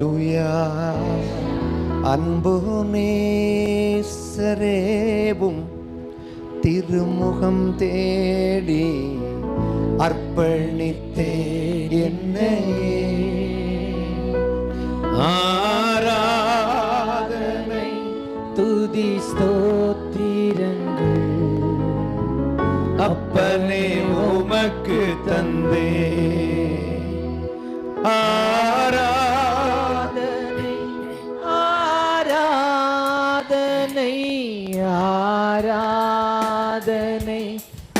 லுயா அன்பு நேசரேவும் திருமுகம் தேடி அர்ப்பணித்தே என்னையே. ஆராதனை துதி ஸ்தோத்திரங்கள் அப்பனே உமக்கு தந்தே. ஆரா ஆராதனை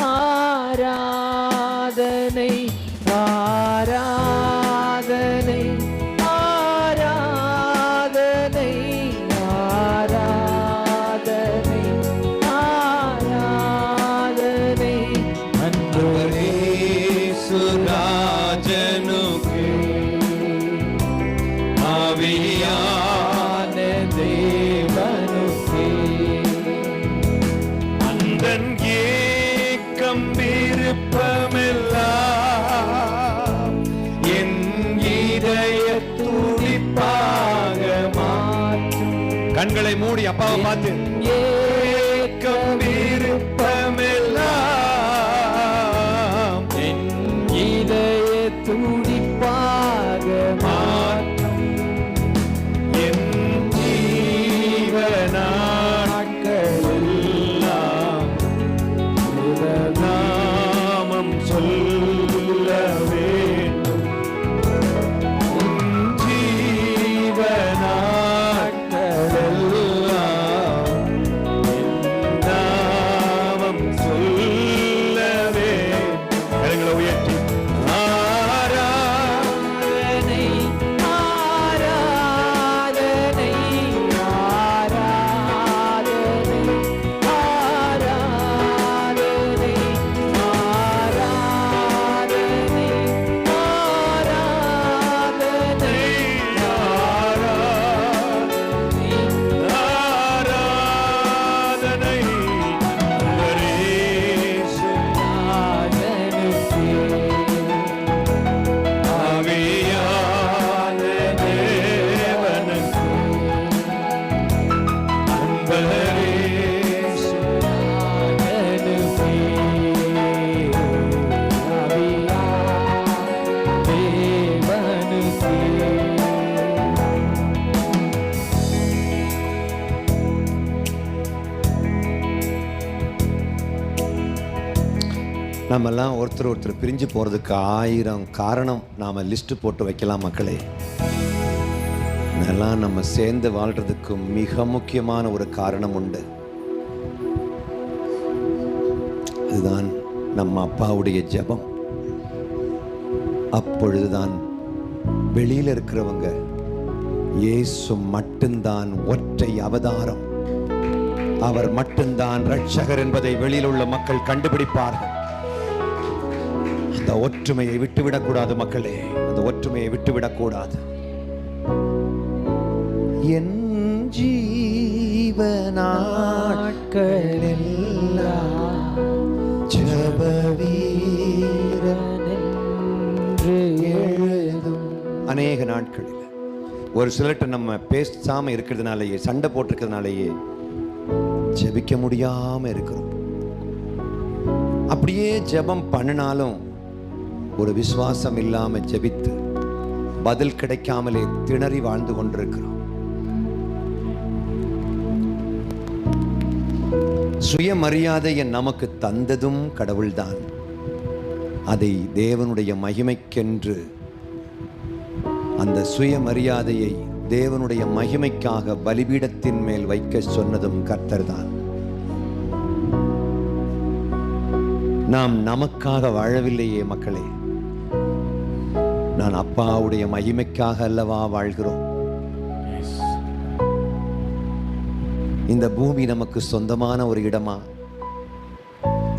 ஆராதனை. விருப்பமெல்லாம் என் இதய துடிப்பாக மாற்றும். கண்களை மூடி அப்பாவை பார்த்து. நம்மெல்லாம் ஒருத்தர் ஒருத்தர் பிரிஞ்சு போகிறதுக்கு ஆயிரம் காரணம் நாம் லிஸ்ட்டு போட்டு வைக்கலாம் மக்களே. இதெல்லாம் நம்ம சேர்ந்து வாழ்கிறதுக்கு மிக முக்கியமான ஒரு காரணம் உண்டு. அதுதான் நம்ம அப்பாவுடைய ஜெபம். அப்பொழுதுதான் வெளியில் இருக்கிறவங்க இயேசு மட்டும்தான் ஒற்றை அவதாரம். அவர் மட்டும்தான் ரட்சகர் என்பதை வெளியில் உள்ள மக்கள் கண்டுபிடிப்பார்கள். அந்த ஒற்றுமையை விட்டுவிடக்கூடாது மக்களே. அந்த ஒற்றுமையை விட்டுவிடக்கூடாது. என் ஜீவனாட்களெல்லாம் அநேக நாட்களில். ஒரு சிலர்கிட்ட நம்ம பேசாம இருக்கிறதுனாலயே சண்டை போட்டிருக்கிறதுனாலயே ஜெபிக்க முடியாம இருக்கிறோம். அப்படியே ஜெபம் பண்ணினாலும் ஒரு விசுவாசம் இல்லாம ஜெபித்து பதில் கிடைக்காமலே திணறி வாழ்ந்து கொண்டிருக்கிறோம். சுயமரியாதையை நமக்கு தந்ததும் கடவுள்தான். அதை தேவனுடைய மகிமைக்கென்று அந்த சுயமரியாதையை தேவனுடைய மகிமைக்காக பலிபீடத்தின் மேல் வைக்க சொன்னதும் கர்த்தர்தான். நாம் நமக்காக வாழவில்லையே மக்களே. நான் அப்பாவுடைய மகிமைக்காக அல்லவா வாழ்கிறோம்? இந்த பூமி நமக்கு சொந்தமான ஒரு இடமா?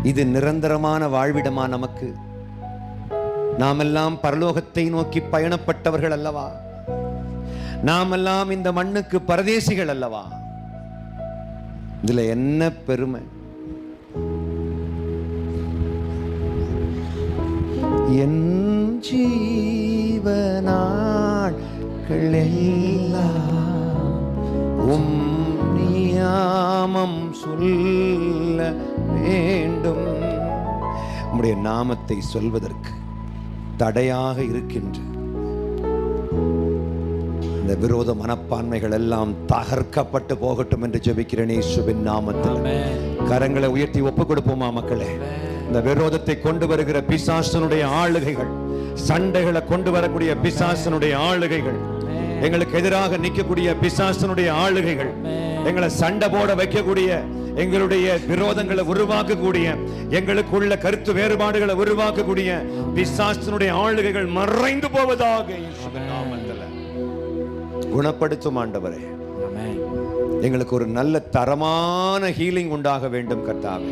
இது நிரந்தரமான வாழ்விடமா நமக்கு? நாமெல்லாம் பரலோகத்தை நோக்கி பயணப்பட்டவர்கள் அல்லவா? நாமெல்லாம் இந்த மண்ணுக்கு பரதேசிகள் அல்லவா? இதுல என்ன பெருமை? என் ஜீவனாள் எல்லாம் உம் நியாமம் சொல்ல வேண்டும். உம்முடைய நாமத்தை சொல்வதற்கு தடையாக இருக்கின்ற இந்த விரோத மனப்பான்மைகள் எல்லாம் தகர்க்கப்பட்டு போகட்டும் என்று ஜெபிக்கிறேன் இயேசுவின் நாமத்தில். கரங்களை உயர்த்தி ஒப்பு கொடுப்போமா மக்களே? இந்த விரோதத்தை கொண்டு வருகிற பிசாசனுடைய ஆளுகைகள் சண்டைகளை கொண்டு வரக்கூடிய பிசாசனுடைய ஆளுகைகள். எங்களுக்கு எதிராக நிற்கக்கூடிய பிசாசனுடைய ஆளுகைகள். எங்களை சண்டை போட வைக்கக்கூடிய எங்களுடைய விரோதங்களை உருவாக்கக்கூடிய எங்களுக்குள்ள கருத்து வேறுபாடுகளை உருவாக்கக்கூடிய பிசாசனுடைய ஆளுகைகள் மறைந்து போவதாக குணப்படுத்தும் ஆண்டவரே. எங்களுக்கு ஒரு நல்ல தரமான ஹீலிங் உண்டாக வேண்டும் கர்த்தாவே.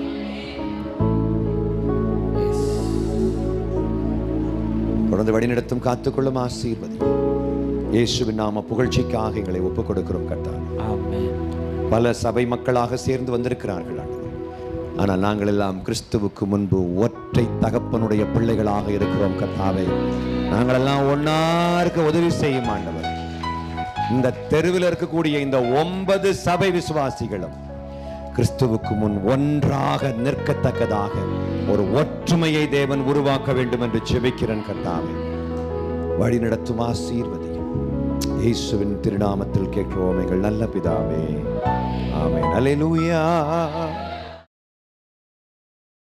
தொடர்ந்து வழிநடத்தும் காத்துக்கொள்ளும் ஆசீர்வதி இயேசுவின் நாம புகழ்ச்சிக்காக எங்களை ஒப்புக் கொடுக்கிறோம் Amen. பல சபை மக்களாக சேர்ந்து வந்திருக்கிறார்கள். ஆனால் நாங்கள் எல்லாம் கிறிஸ்துவுக்கு முன்பு ஒற்றை தகப்பனுடைய பிள்ளைகளாக இருக்கிறோம் கர்த்தாவே நாங்கள் எல்லாம் ஒன்னா இருக்க உதவி செய்யும் ஆண்டவர் இந்த தெருவில் இருக்கக்கூடிய இந்த ஒன்பது சபை விசுவாசிகளும் கிறிஸ்துவுக்கு முன் ஒன்றாக நிற்கத்தக்கதாக ஒரு ஒற்றுமையை தேவன் உருவாக்க வேண்டும் என்று செபிக்கிறன் கர்த்தாவே. வழி நடத்தும் ஆசீர்வதியும். இயேசுவின் திருநாமத்தில் கேட்கிறோம் எங்கள் நல்ல பிதாவே. ஆமே நலிலூயா